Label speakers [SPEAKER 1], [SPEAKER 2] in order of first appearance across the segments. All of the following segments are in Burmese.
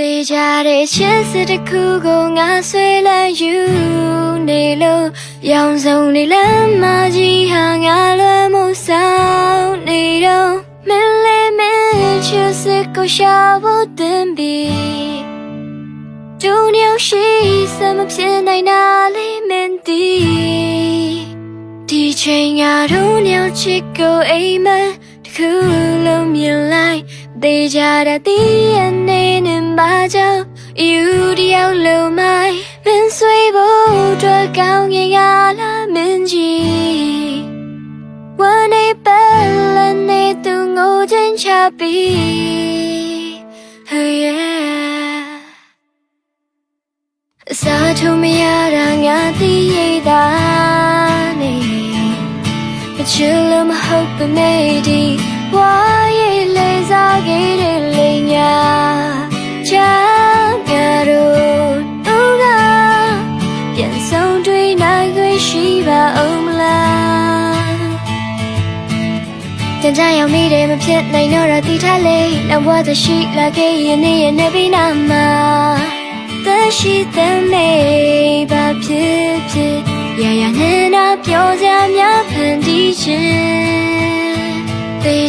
[SPEAKER 1] သေးကြတဲ့ချစ်စစ်တစ်ခုကိုငါဆွေးလန်းယူနေလို့ရောင်စုံနေလမ်းမကြီးဟာငါလွယ်မှုဆောင်နေတော့မင်းလေးမင်းချစ်စစ်ကိုရှာဖို့တင်ပြီးဒုညောင်ရှိစမဖြစ်နိုင်တာလေးမင်းဒီဒီချိန်ငါတို့ညောင်ချစ်ကိုအိမ်မက်တစ် ခုလုံးမြင်လိုက်သေးကြတဲ့ဒီအနေနဲ့ပါကြောင့်ယူတယောက်လုံးမိုင်းမင်းဆွေဖို့အတွက်ကောင်းငင်ရလားမင်းကြီးဝမ်းနေပဲလည်းနေသူငိုချင်းချပြီး Hey yeah အစားထုံးမရတာငါသိရတာနေမချစ်လို့မဟုတ် ပါမေဒီဝါရဲ့လေစားခဲ့တဲ့လေညာချာငါတို့တို့ကပြန်ဆုံးတွေ့နိုင်ခွင့်ရှိပါအောင်မလားတန်ကြရောက်မိတယ်မဖြစ်နိုင်တော့တာတိထားလေနောက်ဘဝသရှိလာခဲ့ရင်နေရဲ့နေပြီးနာမှာသရှိတဲ့မေဘာဖြစ်ဖြစ်ရရနဲ့နာပြောစရာများဖန်တီးခြင်းသေ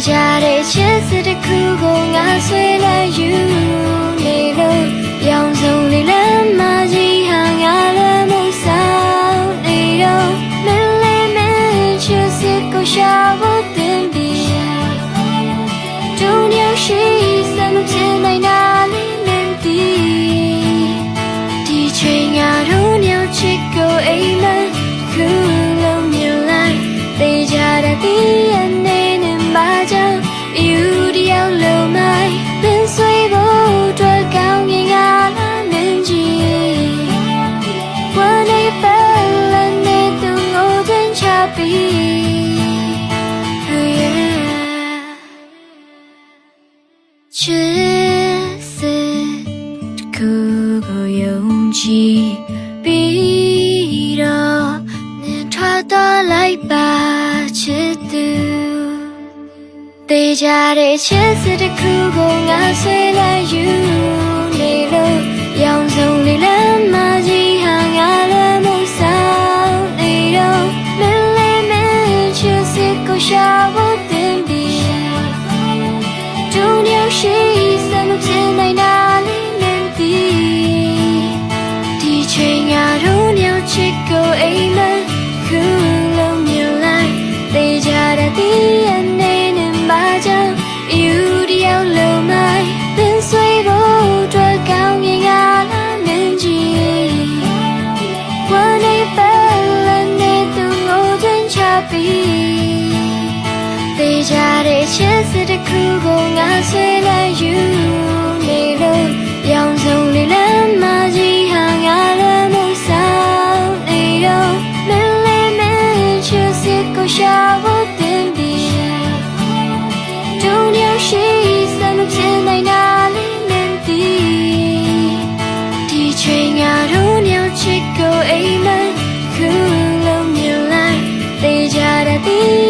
[SPEAKER 1] ကြတဲ့ချစ်စစ်တစ်ခုကိုငါဆွေးလန်းယူနေလို့ရောင်စုံလေးလမ်းမကြီးဟာငါလည်းမဆောင်နေတော့မင်းလေးမင်းချစ်စစ်ကိုရှာဖို့တင်ပြီးဒုညရှိစမဖြစ်နိုင်တာလေးမင်းဒီဒီချိန်ငါတို့ညချစ်ကိုအိမ်မက်ခုလုံးမြင်လိုက်သေကြတဲ့ သူတေးကြတဲ့ချစ်စစ်တစ်ခုကိုငါဆွေးလန်းယူ စစ်ကိုရှာဖို့တင်ပြီးဒုညရှိစမဖြစ်နိုင်တာလေးမင်းဒီဒီချိန်ငါတို့ညချစ်ကိုအိမ်မက်ခုလုံးမြင်လိုက်သေ ကြတဲ့ချစ်စတဲ့ခုကိုငါဆွေးလန်းယူနေလို့ရောင်စုံလေးလမ်းမကြီးဟာငါလည်းမဆောင်နေတော့မင်းလေးမင်းချစ်စကိုရှာဖို့တင်ပြီးတုံးရရှိစမ်းလို့ဖြစ်နိုင်တာလေးမင်းသိဒီချိန်ငါတို့ညချစ်ကိုအိမ်မခုလုံးမြင်လိုက်တေးကြတဲ့